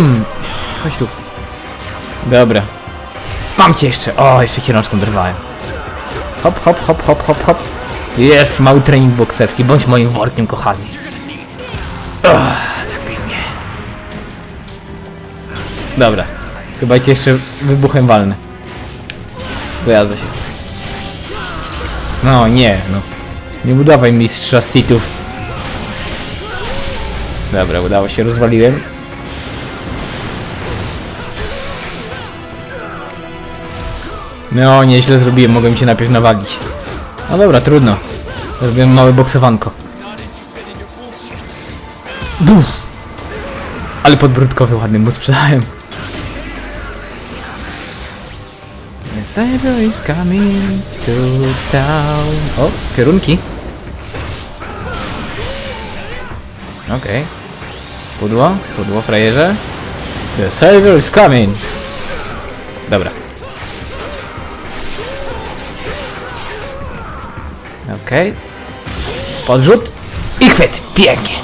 Hmm. Chodź tu. Dobra. Mam cię jeszcze. O, jeszcze kierączką drwałem. Hop, hop, hop, hop, hop, hop. Jest, mały trening bokserski. Bądź moim workiem, kochani. Tak pięknie. Dobra. Chyba cię jeszcze wybuchem walnę. Zjadzę się. No, nie, no. Nie udawaj mistrza sitów. Dobra, udało się, rozwaliłem. No, nieźle zrobiłem, mogłem cię najpierw nawalić. No dobra, trudno. Zrobiłem małe boksowanko. Buf! Ale podbródkowy ładny mu sprzedałem. Cyber is coming to town. O, kierunki. Okej. Pudło, pudło, frajerze. The savior is coming. Dobra. Okej. Podrzut i chwyt. Pięknie.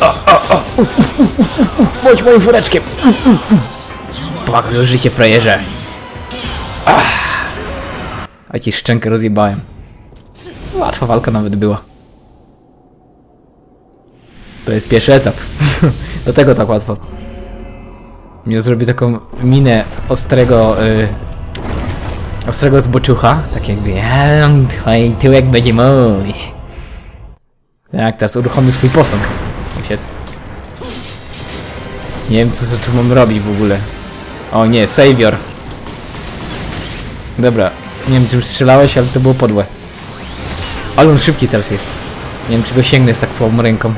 O, o, o. U, u, u, u, u. Bądź moim fureczkiem. Płakaj życie, frajerze. Ach. A ci szczękę rozjebałem. Łatwa walka nawet była. To jest pierwszy etap. Dlatego tak łatwo. Nie zrobię taką minę ostrego... Y ostrego zboczucha. Tak jakby... "Eee, Twój tyłek będzie mój. Tak, teraz uruchomił swój posąg. Nie wiem co, co tu mam robić w ogóle. O nie, Savior. Dobra, nie wiem czy już strzelałeś, ale to było podłe. Ale on szybki teraz jest. Nie wiem czy go sięgnę z tak słabą ręką.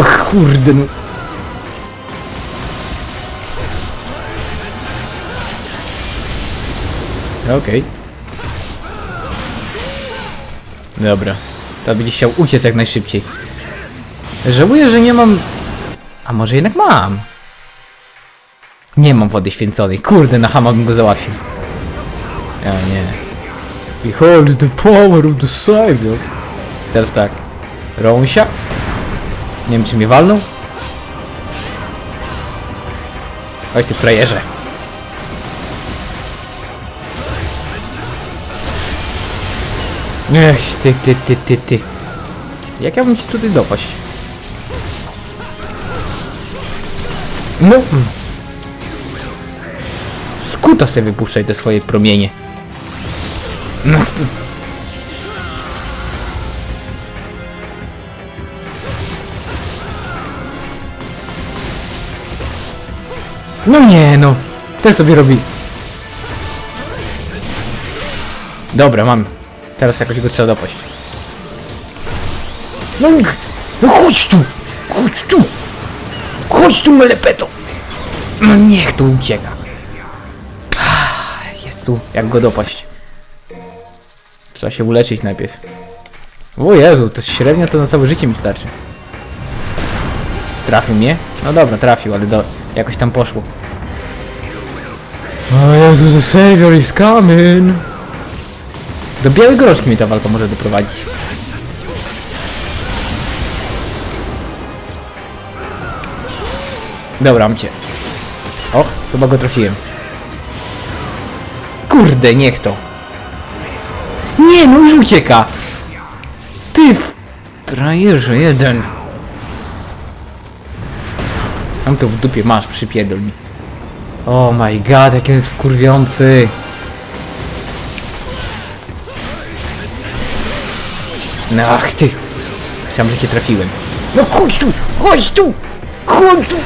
Och kurde no. Okej. Dobra. To będzie chciał uciec jak najszybciej. Żałuję, że nie mam... A może jednak mam? Nie mam wody święconej. Kurde, na hama bym go załatwił. Ja nie. Behold the power of the Savior. Teraz tak. Rąsia. Nie wiem, czy mnie walną. Chodź tu, frajerze. Ech, ty, ty, ty, ty, ty. Jak ja bym ci tutaj dopaść? No. mm. Skuta sobie wypuszczaj te swoje promienie. No. No nie no. Ten sobie robi. Dobra, mam. Teraz jakoś go trzeba dopaść. No, no chodź tu! Chodź tu! Chodź tu, melepeto! No niech tu ucieka. Ah, Jest tu, jak go dopaść. Trzeba się uleczyć najpierw. O Jezu, to średnio to na całe życie mi starczy. Trafił mnie? No dobra, trafił, ale do, jakoś tam poszło. O Jezu, the savior is coming! Do białej groszki mi ta walka może doprowadzić. Dobra, mam cię. Och, chyba go trafiłem. Kurde, niech to. Nie, no już ucieka. Ty w... Trajerze jeden. Mam to w dupie, masz, przypierdol mi. Oh my god, jaki on jest wkurwiący. No ach ty. Myślałem, że cię trafiłem. No chodź tu, chodź tu, chodź tu.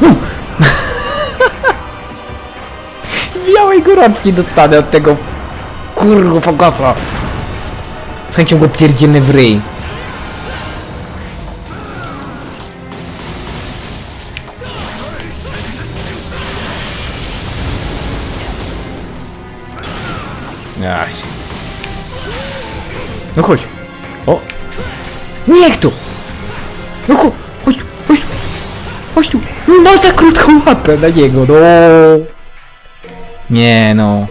No. Białej gorączki dostanę od tego kurwa fagasa. Z chęcią go pierdzielny w ryj. No chodź. O. Niech tu. No chodź, chodź, chodź. Chodź tu. No ma za krótką łapę na niego, no. Nie no.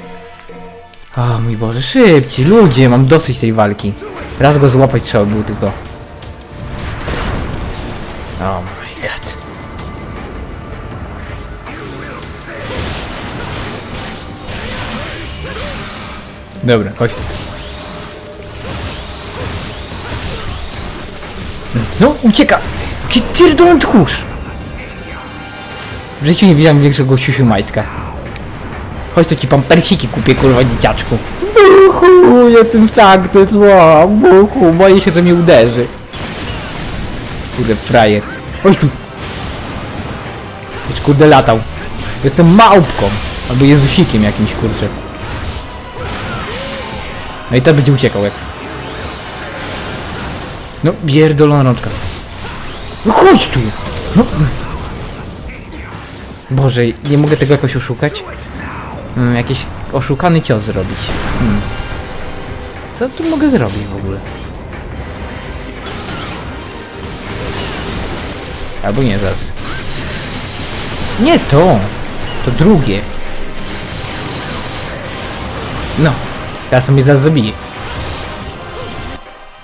O mój Boże, szybciej, ludzie, mam dosyć tej walki. Raz go złapać trzeba było tylko. Oh my god. Dobra, chodź. No, ucieka! Jaki pierdolony tchórz! W życiu nie widziałem większego siusiu majtka. Chodź to ci pampersiki kupię, kurwa, dzieciaczku. Buchu, jestem sankty zło, buchu, boję się, że mnie uderzy. Kurde, frajer. Chodź tu. Już kurde latał. Jestem małpką. Albo Jezusikiem jakimś, kurczę. No i teraz będzie uciekał jak... No, pierdolona rączka. No chodź tu! No. Boże, nie mogę tego jakoś oszukać? Hmm, jakiś oszukany cios zrobić. Hmm. Co tu mogę zrobić w ogóle? Albo nie, zaraz. Nie to! To drugie. No. Teraz on mnie zaraz zabije.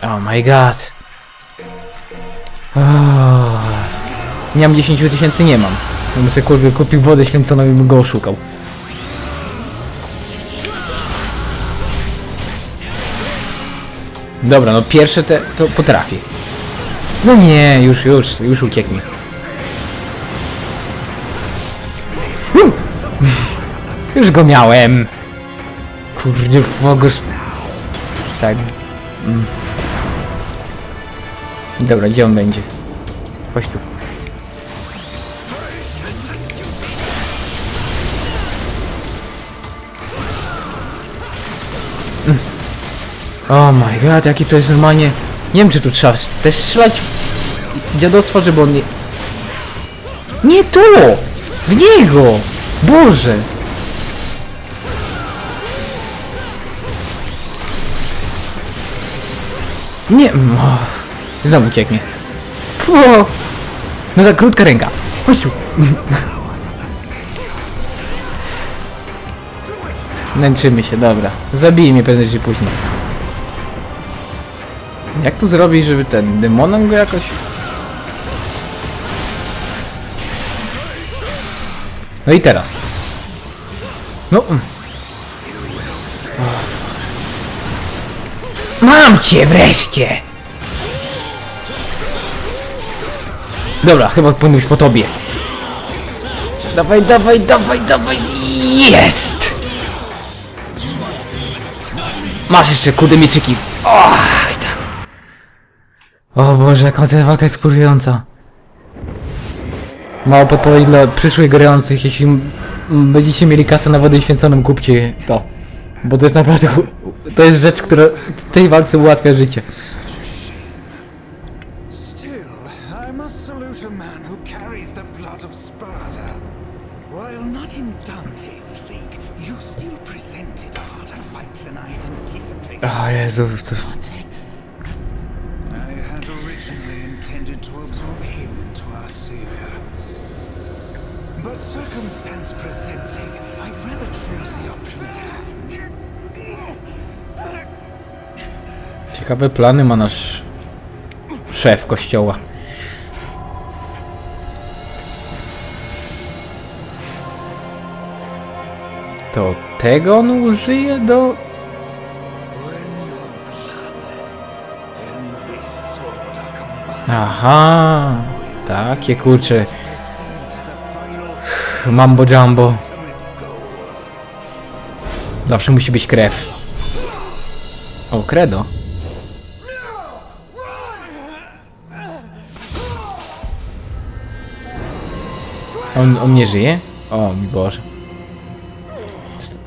Oh my god. Nie mam 10 tysięcy, nie mam. Bym sobie kurde kupił wodę święconą i bym go oszukał. Dobra, no pierwsze te to potrafię. No nie, już, już, już uciekł mi. Już go miałem. Kurde, fogus. Tak. Mm. Dobra, gdzie on będzie? Chodź tu. Mm. Oh my god, jaki to jest normalnie... Nie wiem, czy tu trzeba też strzelać dziadostwo, żeby on nie... Nie to! W niego! Boże! Nie... Oh. Znowu ucieknie. Pło. No za krótka ręka. Chodź tu. Męczymy się, dobra. Zabij mnie prędzej czy później. Jak tu zrobić, żeby ten demonem go jakoś... No i teraz. No. Mam cię wreszcie! Dobra, chyba powinno być po tobie. Dawaj, dawaj, dawaj, dawaj! Jest! Masz jeszcze kudy mieczyki. Och, tak. O Boże, jaka ta walka jest kurwiąca. Mało podpowiedź dla przyszłych grających, jeśli będziecie mieli kasę na wodę święconą, kupcie to. Bo to jest naprawdę, to jest rzecz, która tej walce ułatwia życie. O Jezu, to... But circumstance presenting, I'd rather choose the option at hand. Ciekawe plany ma nasz szef kościoła. To tego on użyje do... Aha, takie kurcze. Mambo jumbo. Zawsze musi być krew. O, credo. On, on nie żyje? O, mi Boże.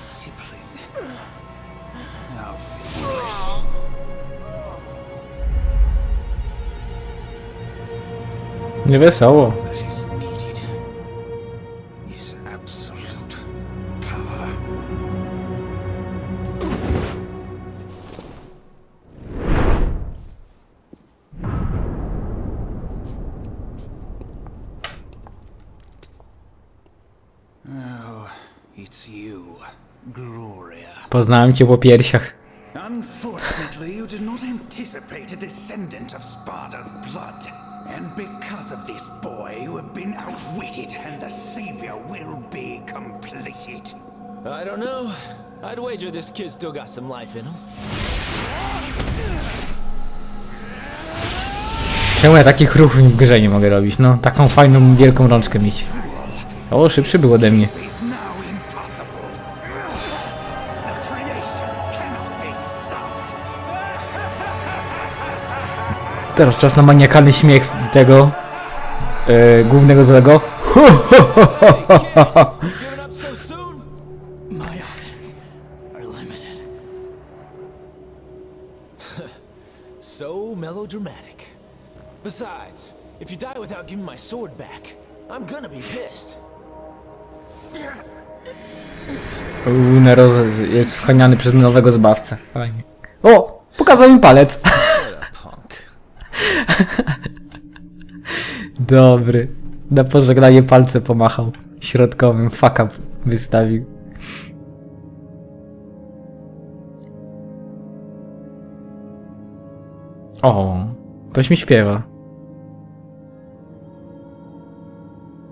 sibling. How foolish. Universal, ó. Poznałem cię po piersiach. Unfortunately, you did not anticipate a descendant of Sparta's blood. And because of this boy, you have been outwitted, and the savior will be completed. I don't know. I'd wager this kid still got some life in him. Czemu ja takich ruchów w grze nie mogę robić? No, taką fajną, wielką rączkę mieć. O, szybszy był ode mnie. Teraz czas na maniakalny śmiech tego e, głównego złego. So melodramatic. Besides, if you die without giving my sword back, I'm gonna be pissed. Uuu, Nero jest wchłaniany przez nowego zbawcę. Fajnie. O! Pokazał mi palec. Dobry. Na pożegnanie palce pomachał. Środkowym. Fuck up wystawił. O, ktoś mi śpiewa.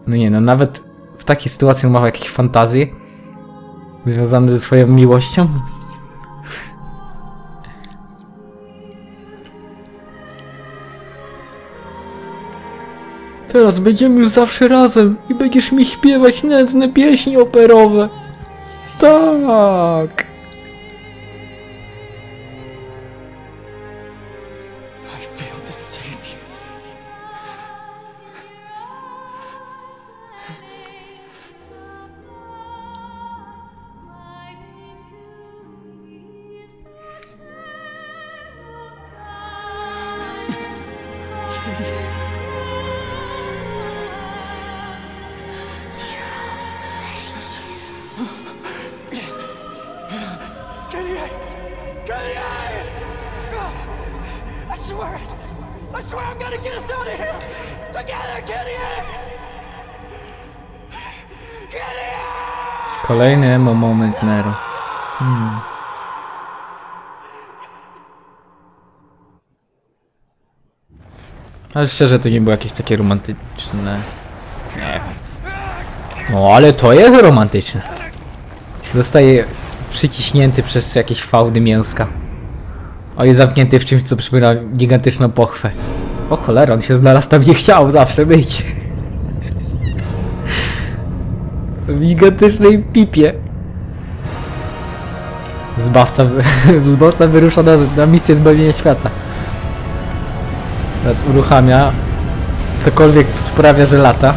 No nie, no nawet w takiej sytuacji on ma jakieś fantazje związane ze swoją miłością. Teraz będziemy już zawsze razem i będziesz mi śpiewać nędzne pieśni operowe. Tak. Kolejny emo moment Nero. Hmm. Ale szczerze to nie było jakieś takie romantyczne. Nie. No ale to jest romantyczne. Zostaje przyciśnięty przez jakieś fałdy mięska. O jest zamknięty w czymś co przypomina gigantyczną pochwę. O cholera, on się znalazł tam gdzie chciał zawsze być. W gigantycznej pipie. Zbawca, wy- zbawca wyrusza na, na misję zbawienia świata. Teraz uruchamia cokolwiek, co sprawia, że lata.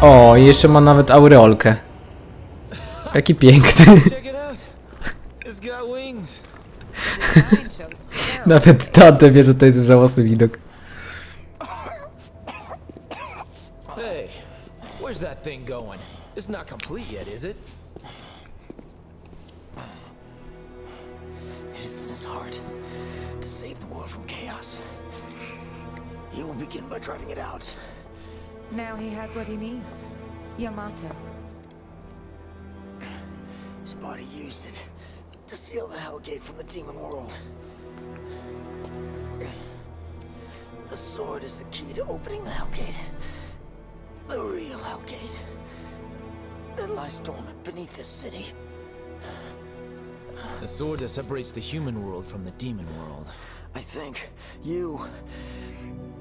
O, i jeszcze ma nawet aureolkę. Jaki piękny. Nawet Dante wie, że to jest żałosny widok. Hey, where's that thing going? It's not complete yet, is it? It is in his heart to save the world from chaos. He will begin by driving it out. Now he has what he needs. Yamato. Sparta used it to seal the Hellgate from the demon world. Sword is the key to opening the Hellgate. The real Hellgate. That lies dormant beneath this city. The sword that separates the human world from the demon world. I think you,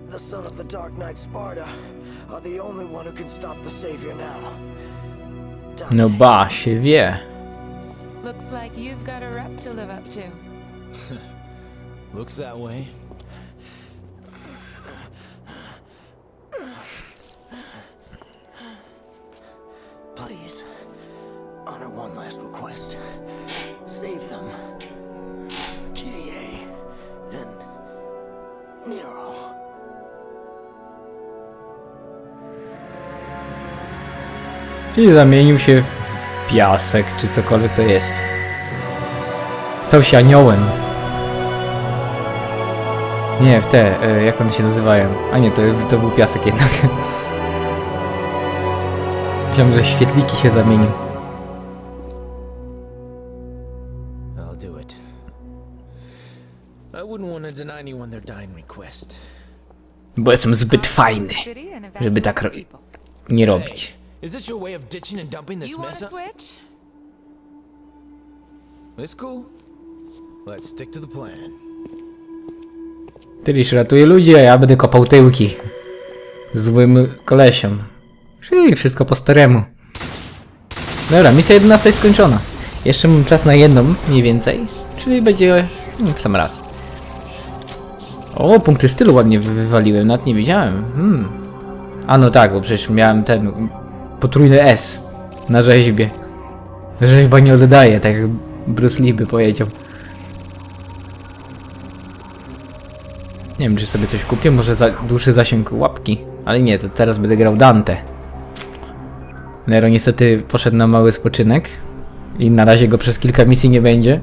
the son of the Dark Knight Sparta, are the only one who can stop the Savior now. Dante, No ba, się wie. Looks like you've got a rep to live up to. Looks that way. I zamienił się w piasek, czy cokolwiek to jest. Stał się aniołem. Nie, w te, e, jak one się nazywają? A nie, to, to był piasek jednak. Myślałem, że świetliki się zamienił. I'll do it. I wouldn't want to deny anyone their dying request. Bo jestem zbyt fajny, żeby tak ro- nie robić. Is this your way of ditching and dumping this You want mess to up? switch? It's cool. Let's stick to the plan. Tyliż ratuje ludzi, a ja będę kopał tyłki. Złym kolesiom. Czyli wszystko po staremu. Dobra, misja 11 jest skończona. Jeszcze mam czas na jedną, mniej więcej. Czyli będzie mm, w sam raz. O, punkty stylu ładnie wy- wywaliłem, nawet nie wiedziałem. Hmm. A no tak, bo przecież miałem ten potrójny S na rzeźbie. Rzeźba nie oddaje, tak jak Bruce Lee by powiedział. Nie wiem, czy sobie coś kupię, może za dłuższy zasięg łapki. Ale nie, to teraz będę grał Dante. Nero niestety poszedł na mały spoczynek. I na razie go przez kilka misji nie będzie.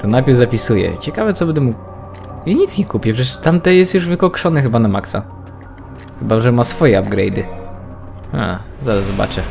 To najpierw zapisuję. Ciekawe co będę mógł... I nic nie kupię, przecież tamte jest już wykokszone chyba na maksa. Chyba, że ma swoje upgrade'y. A, zaraz zobaczę.